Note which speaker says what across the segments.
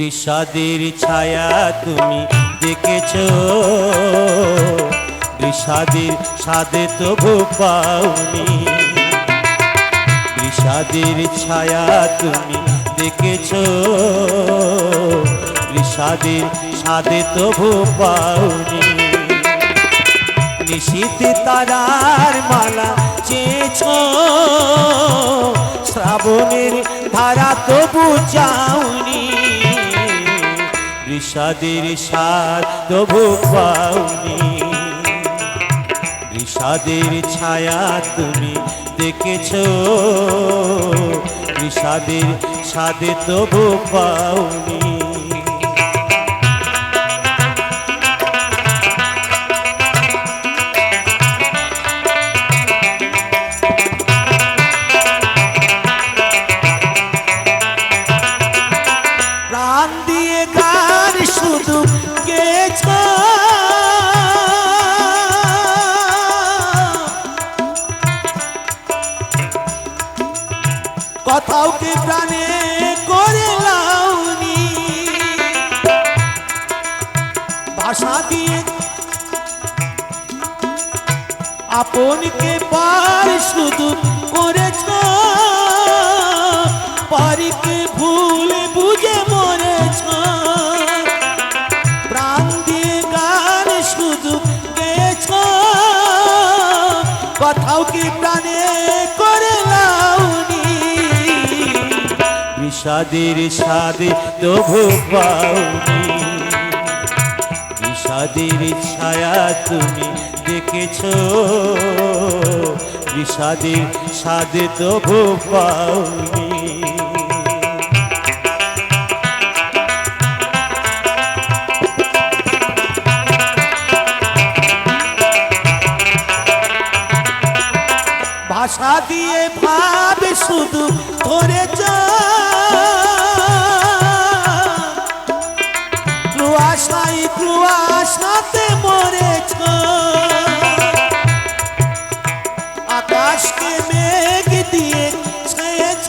Speaker 1: বিষাদের ছায়া তুমি দেখেছ। বিষাদের সাদে তবু পাওনি। বিষাদের ছায়া তুমি দেখেছ। বিষাদের সাদে তবু পাওনি। নিশীতে তারার মালা চেয়েছ। শ্রাবণের ধারা তবু চাউনি বিষাদের সার তবু পাওনি। বিষাদের ছায়া তুমি দেখেছ বিষাদের সাদে তবু পাওনি। প্রাণ দিয়ে কথাও কি প্রাণে করে আপনকে পার শুধু করেছ কথাও কি প্রাণে করে লাউনি? বিষাদের সাদে তবু পাওনি। বিষাদের ছায়া তুমি দেখেছ। বিষাদের সাদে তবু পাওনি। ভাষা দিয়ে ভাবে শুধু ধরে ক্লুয়াশাই ক্লুয়াশাতে মরেছ। আকাশকে মেঘ দিয়ে ছেয়েছ।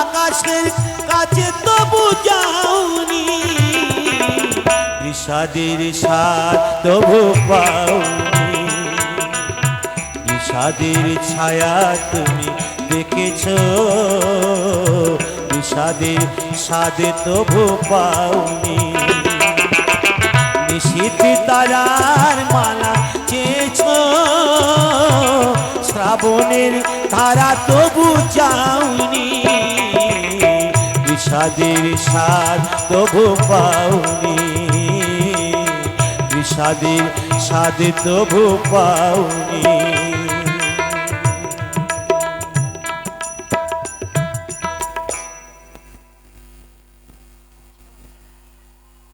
Speaker 1: আকাশের কাছে তবু যাওনি। বিষাদের সার তবু পাওনি। বিষাদের ছায়া তুমি দেখেছ। বিষাদের সাদে তবু পাওনি। নিশীত তারার মালা চেয়েছ। শ্রাবণের ধারা তবু চাওনি। বিষাদের সার তবু পাওনি। বিষাদের সাদে তবু পাওনি।